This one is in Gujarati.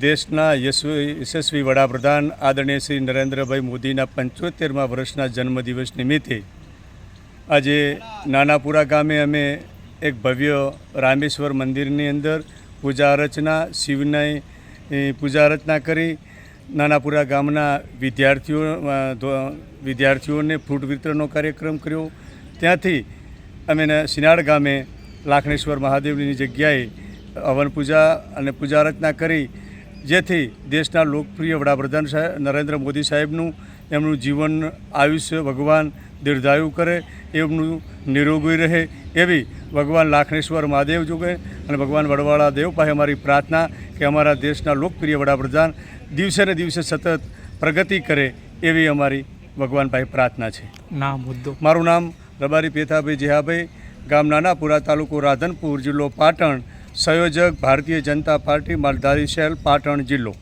દેશના યશસ્વી વડાપ્રધાન આદરણીય શ્રી નરેન્દ્રભાઈ મોદીના પંચોતેરમા વર્ષના જન્મદિવસ નિમિત્તે આજે નાનાપુરા ગામે અમે એક ભવ્ય રામેશ્વર મંદિરની અંદર પૂજા અર્ચના, શિવની પૂજા અર્ચના કરી નાનાપુરા ગામના વિદ્યાર્થીઓ વિદ્યાર્થીઓને ફ્રૂટ વિતરણનો કાર્યક્રમ કર્યો. ત્યાંથી અમે સિનાડ ગામે લાખણેશ્વર મહાદેવની જગ્યાએ હવન પૂજા અને પૂજા અર્ચના કરી જેથી દેશના લોકપ્રિય વડાપ્રધાન સાહેબ નરેન્દ્ર મોદી સાહેબનું એમનું જીવન આયુષ્ય ભગવાન દીર્ઘાયુ કરે એમનું નિરોગી રહે એવી ભગવાન લાખણેશ્વર મહાદેવ જોગે અને ભગવાન વડવાળા દેવ પાસે અમારી પ્રાર્થના કે અમારા દેશના લોકપ્રિય વડાપ્રધાન દિવસે ને દિવસે સતત પ્રગતિ કરે એવી અમારી ભગવાન પાસે પ્રાર્થના છે. ના મુદ્દો. મારું નામ રબારી પેથાભાઈ જેહાભાઈ ગામ નાનાપુરા તાલુકો રાધનપુર જિલ્લો પાટણ સંયોજક ભારતીય જનતા પાર્ટી માલધારી શહેર પાટણ જિલ્લો.